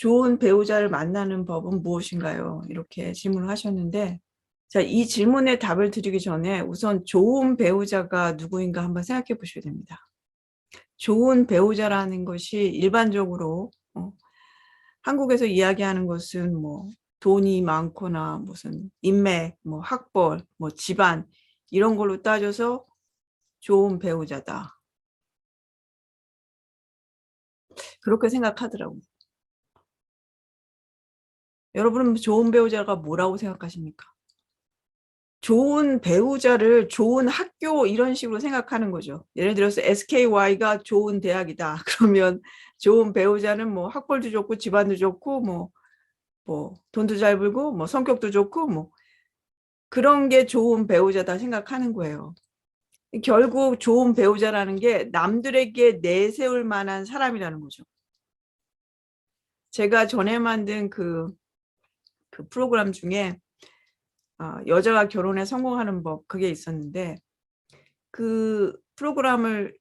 좋은 배우자를 만나는 법은 무엇인가요? 이렇게 질문을 하셨는데, 자, 이 질문에 답을 드리기 전에 우선 좋은 배우자가 누구인가 한번 생각해 보셔야 됩니다. 좋은 배우자라는 것이 일반적으로 어, 한국에서 이야기하는 것은 뭐 돈이 많거나 무슨 인맥, 뭐 학벌, 뭐 집안 이런 걸로 따져서 좋은 배우자다. 그렇게 생각하더라고요. 여러분은 좋은 배우자가 뭐라고 생각하십니까? 좋은 배우자를 좋은 학교 이런 식으로 생각하는 거죠. 예를 들어서 SKY가 좋은 대학이다. 그러면 좋은 배우자는 뭐 학벌도 좋고 집안도 좋고 뭐, 뭐 돈도 잘 벌고 뭐 성격도 좋고 뭐 그런 게 좋은 배우자다 생각하는 거예요. 결국 좋은 배우자라는 게 남들에게 내세울 만한 사람이라는 거죠. 제가 전에 만든 그, 그 프로그램 중에 어, 여자가 결혼에 성공하는 법 그게 있었는데 그 프로그램을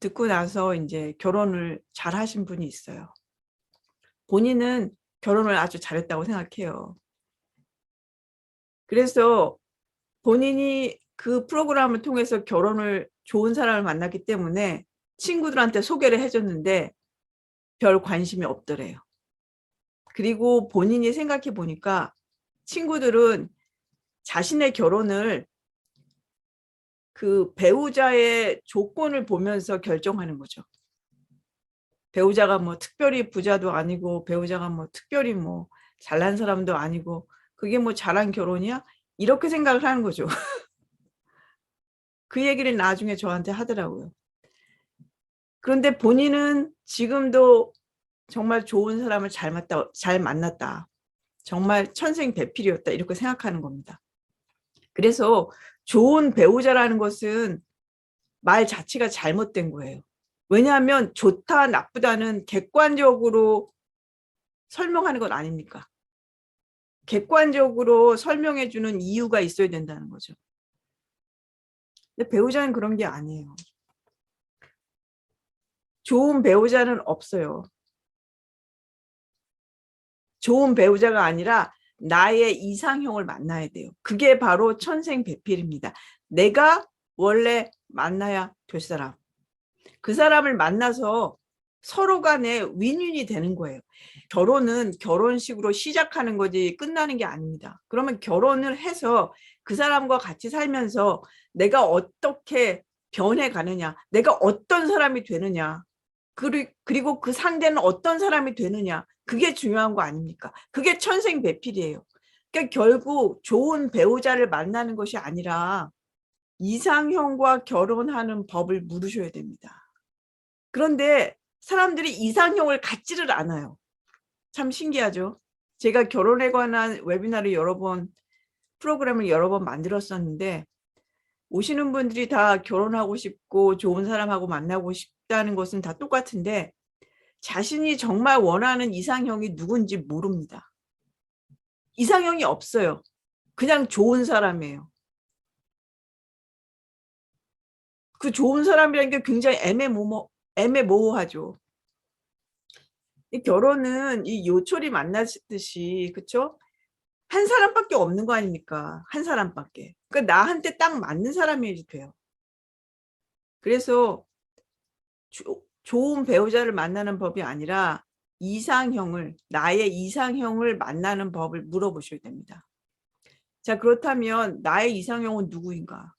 듣고 나서 이제 결혼을 잘 하신 분이 있어요. 본인은 결혼을 아주 잘했다고 생각해요. 그래서 본인이 그 프로그램을 통해서 결혼을 좋은 사람을 만났기 때문에 친구들한테 소개를 해줬는데 별 관심이 없더래요. 그리고 본인이 생각해 보니까 친구들은 자신의 결혼을 그 배우자의 조건을 보면서 결정하는 거죠. 배우자가 뭐 특별히 부자도 아니고 배우자가 뭐 특별히 뭐 잘난 사람도 아니고 그게 뭐 잘한 결혼이야? 이렇게 생각을 하는 거죠. 그 얘기를 나중에 저한테 하더라고요. 그런데 본인은 지금도 정말 좋은 사람을 잘 만났다, 잘 만났다. 정말 천생배필이었다. 이렇게 생각하는 겁니다. 그래서 좋은 배우자라는 것은 말 자체가 잘못된 거예요. 왜냐하면 좋다, 나쁘다는 객관적으로 설명하는 건 아닙니까? 객관적으로 설명해 주는 이유가 있어야 된다는 거죠. 근데 배우자는 그런 게 아니에요. 좋은 배우자는 없어요. 좋은 배우자가 아니라 나의 이상형을 만나야 돼요. 그게 바로 천생배필입니다. 내가 원래 만나야 될 사람. 그 사람을 만나서 서로 간에 윈윈이 되는 거예요. 결혼은 결혼식으로 시작하는 거지 끝나는 게 아닙니다. 그러면 결혼을 해서 그 사람과 같이 살면서 내가 어떻게 변해 가느냐, 내가 어떤 사람이 되느냐, 그리고 그 상대는 어떤 사람이 되느냐, 그게 중요한 거 아닙니까? 그게 천생배필이에요. 그러니까 결국 좋은 배우자를 만나는 것이 아니라 이상형과 결혼하는 법을 물으셔야 됩니다. 그런데 사람들이 이상형을 갖지를 않아요. 참 신기하죠. 제가 결혼에 관한 웨비나를 여러 번 프로그램을 여러 번 만들었었는데 오시는 분들이 다 결혼하고 싶고 좋은 사람하고 만나고 싶 다는 것은 다 똑같은데 자신이 정말 원하는 이상형이 누군지 모릅니다. 이상형이 없어요. 그냥 좋은 사람이에요. 그 좋은 사람이라는 게 굉장히 애매모호, 애매모호하죠. 이 결혼은 이 요철이 만나듯이 그쵸? 한 사람밖에 없는 거 아닙니까? 한 사람밖에. 그러니까 나한테 딱 맞는 사람이 돼요. 그래서 조, 좋은 배우자를 만나는 법이 아니라 이상형을 나의 이상형을 만나는 법을 물어보셔야 됩니다. 자 그렇다면 나의 이상형은 누구인가?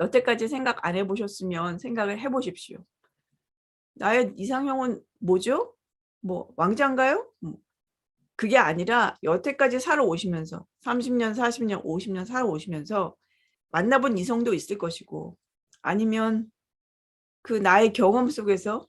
여태까지 생각 안 해보셨으면 생각을 해보십시오. 나의 이상형은 뭐죠? 뭐 왕자인가요? 뭐. 그게 아니라 여태까지 살아오시면서 30년, 40년, 50년 살아오시면서 만나본 이성도 있을 것이고 아니면 그 나의 경험 속에서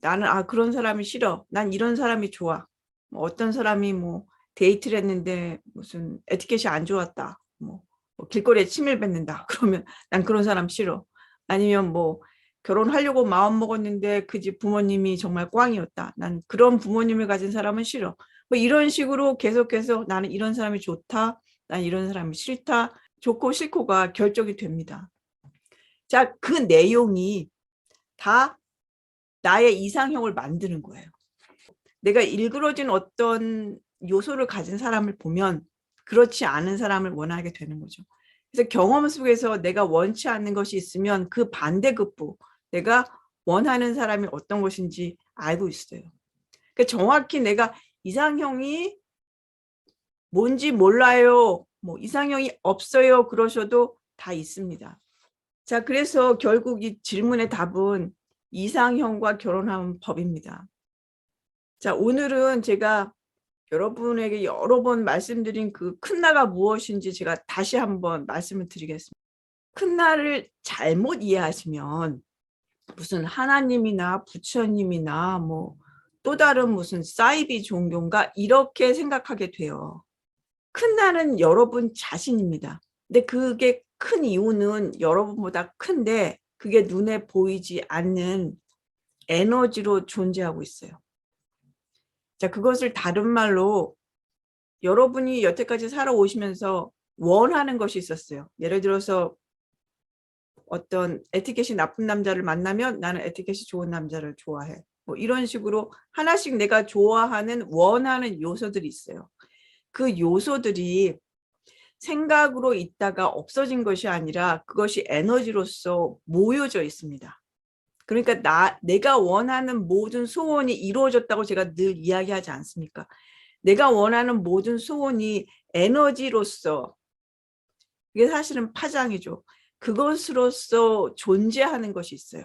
나는 아 그런 사람이 싫어. 난 이런 사람이 좋아. 뭐 어떤 사람이 뭐 데이트를 했는데 무슨 에티켓이 안 좋았다. 뭐, 뭐 길거리에 침을 뱉는다. 그러면 난 그런 사람 싫어. 아니면 뭐 결혼하려고 마음 먹었는데 그 집 부모님이 정말 꽝이었다. 난 그런 부모님을 가진 사람은 싫어. 뭐 이런 식으로 계속해서 나는 이런 사람이 좋다. 난 이런 사람이 싫다. 좋고 싫고가 결정이 됩니다. 자, 그 내용이 다 나의 이상형을 만드는 거예요. 내가 일그러진 어떤 요소를 가진 사람을 보면 그렇지 않은 사람을 원하게 되는 거죠. 그래서 경험 속에서 내가 원치 않는 것이 있으면 그 반대급부 내가 원하는 사람이 어떤 것인지 알고 있어요. 그러니까 정확히 내가 이상형이 뭔지 몰라요. 뭐 이상형이 없어요. 그러셔도 다 있습니다. 자, 그래서 결국 이 질문의 답은 이상형과 결혼하는 법입니다. 자, 오늘은 제가 여러분에게 여러 번 말씀드린 그 큰 나가 무엇인지 제가 다시 한번 말씀을 드리겠습니다. 큰 나를 잘못 이해하시면 무슨 하나님이나 부처님이나 뭐 또 다른 무슨 사이비 종교인가 이렇게 생각하게 돼요. 큰 나는 여러분 자신입니다. 근데 그게 큰 이유는 여러분보다 큰데 그게 눈에 보이지 않는 에너지로 존재하고 있어요. 자, 그것을 다른 말로 여러분이 여태까지 살아오시면서 원하는 것이 있었어요. 예를 들어서 어떤 에티켓이 나쁜 남자를 만나면 나는 에티켓이 좋은 남자를 좋아해. 뭐 이런 식으로 하나씩 내가 좋아하는 원하는 요소들이 있어요. 그 요소들이 생각으로 있다가 없어진 것이 아니라 그것이 에너지로서 모여져 있습니다. 그러니까 나 내가 원하는 모든 소원이 이루어졌다고 제가 늘 이야기하지 않습니까? 내가 원하는 모든 소원이 에너지로서 이게 사실은 파장이죠. 그것으로서 존재하는 것이 있어요.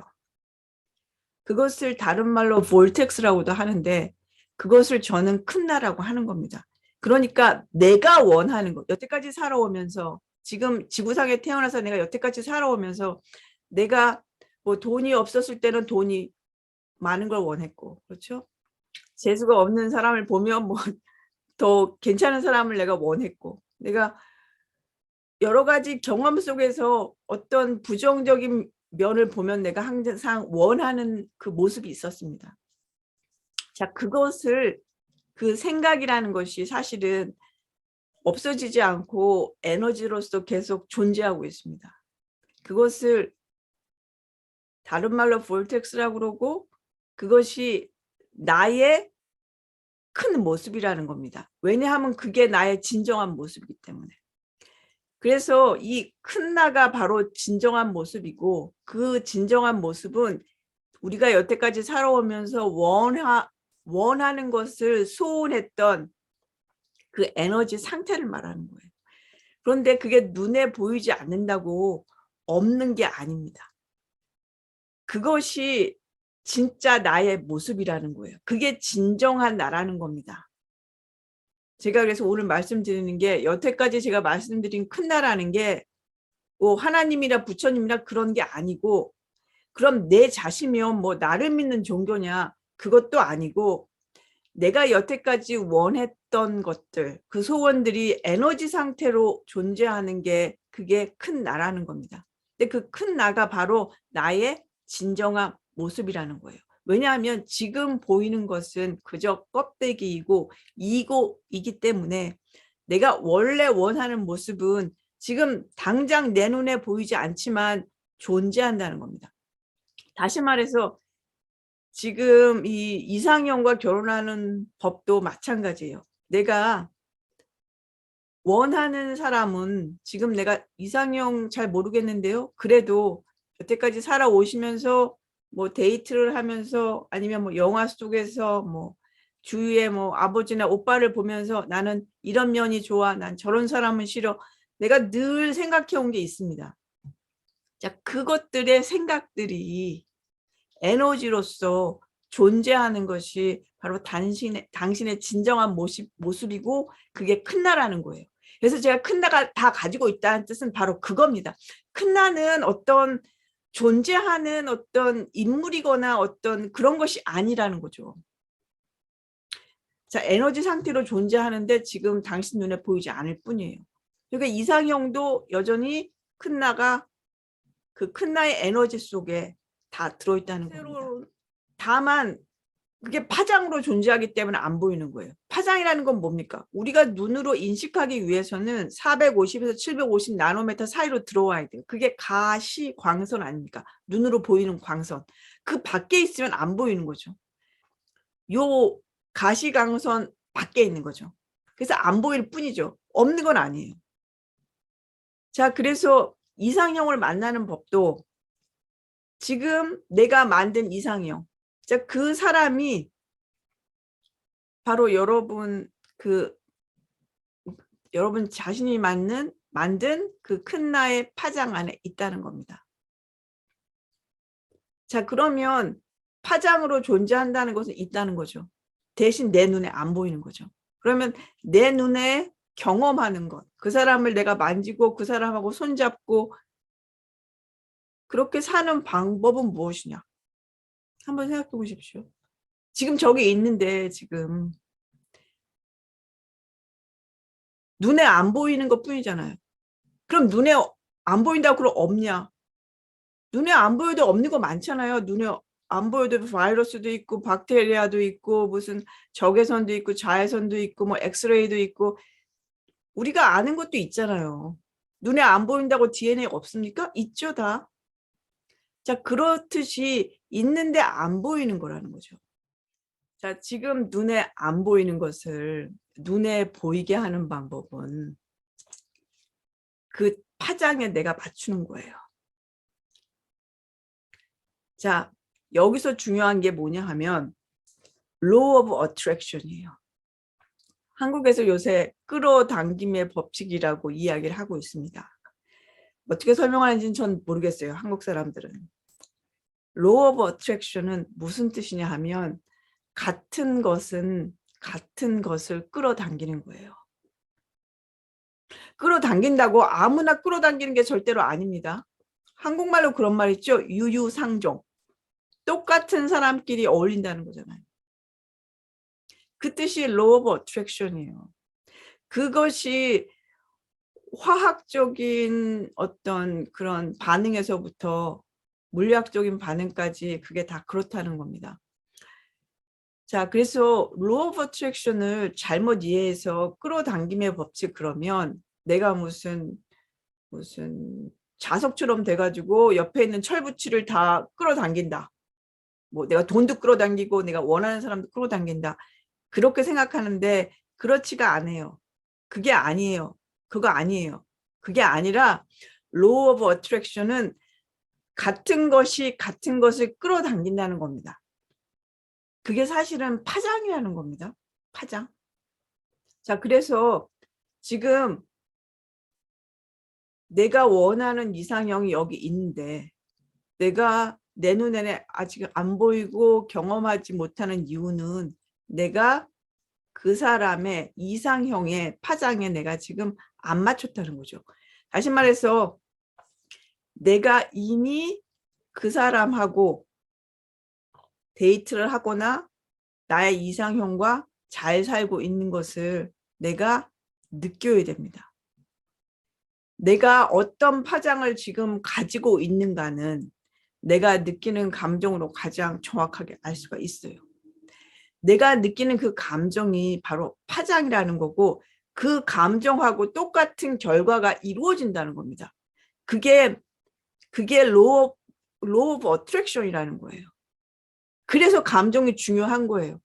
그것을 다른 말로 볼텍스라고도 하는데 그것을 저는 큰 나라고 하는 겁니다. 그러니까 내가 원하는 것, 여태까지 살아오면서 지금 지구상에 태어나서 내가 여태까지 살아오면서 내가 뭐 돈이 없었을 때는 돈이 많은 걸 원했고, 그렇죠? 재수가 없는 사람을 보면 뭐 더 괜찮은 사람을 내가 원했고, 내가 여러 가지 경험 속에서 어떤 부정적인 면을 보면 내가 항상 원하는 그 모습이 있었습니다. 자, 그것을 그 생각이라는 것이 사실은 없어지지 않고 에너지로서 계속 존재하고 있습니다. 그것을 다른 말로 볼텍스라고 그러고 그것이 나의 큰 모습이라는 겁니다. 왜냐하면 그게 나의 진정한 모습이기 때문에. 그래서 이 큰 나가 바로 진정한 모습이고 그 진정한 모습은 우리가 여태까지 살아오면서 원하, 원하는 것을 소원했던 그 에너지 상태를 말하는 거예요. 그런데 그게 눈에 보이지 않는다고 없는 게 아닙니다. 그것이 진짜 나의 모습이라는 거예요. 그게 진정한 나라는 겁니다. 제가 그래서 오늘 말씀드리는 게 여태까지 제가 말씀드린 큰 나라는 게 뭐 하나님이나 부처님이나 그런 게 아니고 그럼 내 자신이면 뭐 나를 믿는 종교냐 그것도 아니고 내가 여태까지 원했던 것들 그 소원들이 에너지 상태로 존재하는 게 그게 큰 나라는 겁니다. 근데 그 큰 나가 바로 나의 진정한 모습이라는 거예요. 왜냐하면 지금 보이는 것은 그저 껍데기이고 이고이기 때문에 내가 원래 원하는 모습은 지금 당장 내 눈에 보이지 않지만 존재한다는 겁니다. 다시 말해서 지금 이 이상형과 결혼하는 법도 마찬가지예요. 내가 원하는 사람은 지금 내가 이상형 잘 모르겠는데요. 그래도 여태까지 살아오시면서 뭐 데이트를 하면서 아니면 뭐 영화 속에서 뭐 주위에 뭐 아버지나 오빠를 보면서 나는 이런 면이 좋아. 난 저런 사람은 싫어. 내가 늘 생각해 온 게 있습니다. 자, 그것들의 생각들이 에너지로서 존재하는 것이 바로 당신의, 당신의 진정한 모습, 모습이고 그게 큰 나라는 거예요. 그래서 제가 큰 나가 다 가지고 있다는 뜻은 바로 그겁니다. 큰 나는 어떤 존재하는 어떤 인물이거나 어떤 그런 것이 아니라는 거죠. 자, 에너지 상태로 존재하는데 지금 당신 눈에 보이지 않을 뿐이에요. 그러니까 이상형도 여전히 큰 나가 그 큰 나의 에너지 속에 다 들어있다는 겁니다. 다만 그게 파장으로 존재하기 때문에 안 보이는 거예요. 파장이라는 건 뭡니까? 우리가 눈으로 인식하기 위해서는 450에서 750 나노미터 사이로 들어와야 돼요. 그게 가시 광선 아닙니까? 눈으로 보이는 광선. 그 밖에 있으면 안 보이는 거죠. 요 가시 광선 밖에 있는 거죠. 그래서 안 보일 뿐이죠. 없는 건 아니에요. 자, 그래서 이상형을 만나는 법도 지금 내가 만든 이상형. 자, 그 사람이 바로 여러분 그 여러분 자신이 맞는 만든 그 큰 나의 파장 안에 있다는 겁니다. 자, 그러면 파장으로 존재한다는 것은 있다는 거죠. 대신 내 눈에 안 보이는 거죠. 그러면 내 눈에 경험하는 것, 그 사람을 내가 만지고 그 사람하고 손잡고 그렇게 사는 방법은 무엇이냐? 한번 생각해 보십시오. 지금 저기 있는데 지금 눈에 안 보이는 것 뿐이잖아요. 그럼 눈에 안 보인다고 그럼 없냐? 눈에 안 보여도 없는 거 많잖아요. 눈에 안 보여도 바이러스도 있고 박테리아도 있고 무슨 적외선도 있고 자외선도 있고 뭐 엑스레이도 있고 우리가 아는 것도 있잖아요. 눈에 안 보인다고 DNA 없습니까? 있죠 다. 자 그렇듯이 있는데 안 보이는 거라는 거죠. 자 지금 눈에 안 보이는 것을 눈에 보이게 하는 방법은 그 파장에 내가 맞추는 거예요. 자, 여기서 중요한 게 뭐냐 하면 law of attraction이에요. 한국에서 요새 끌어당김의 법칙이라고 이야기를 하고 있습니다. 어떻게 설명하는지는 전 모르겠어요. 한국 사람들은. law of attraction은 무슨 뜻이냐 하면 같은 것은 같은 것을 끌어당기는 거예요. 끌어당긴다고 아무나 끌어당기는 게 절대로 아닙니다. 한국말로 그런 말 있죠. 유유상종. 똑같은 사람끼리 어울린다는 거잖아요. 그 뜻이 law of attraction이에요. 그것이 화학적인 어떤 그런 반응에서부터 물리학적인 반응까지 그게 다 그렇다는 겁니다. 자, 그래서 law of attraction을 잘못 이해해서 끌어당김의 법칙 그러면 내가 무슨 무슨 자석처럼 돼가지고 옆에 있는 철부치를 다 끌어당긴다. 뭐 내가 돈도 끌어당기고 내가 원하는 사람도 끌어당긴다. 그렇게 생각하는데 그렇지가 않아요. 그게 아니에요. 그거 아니에요. 그게 아니라 law of attraction은 같은 것이 같은 것을 끌어당긴다는 겁니다. 그게 사실은 파장이라는 겁니다. 파장. 자, 그래서 지금 내가 원하는 이상형이 여기 있는데 내가 내 눈에는 아직 안 보이고 경험하지 못하는 이유는 내가 그 사람의 이상형의 파장에 내가 지금 안 맞췄다는 거죠. 다시 말해서 내가 이미 그 사람하고 데이트를 하거나 나의 이상형과 잘 살고 있는 것을 내가 느껴야 됩니다. 내가 어떤 파장을 지금 가지고 있는가는 내가 느끼는 감정으로 가장 정확하게 알 수가 있어요. 내가 느끼는 그 감정이 바로 파장이라는 거고 그 감정하고 똑같은 결과가 이루어진다는 겁니다. 그게 그게 law of attraction이라는 거예요. 그래서 감정이 중요한 거예요.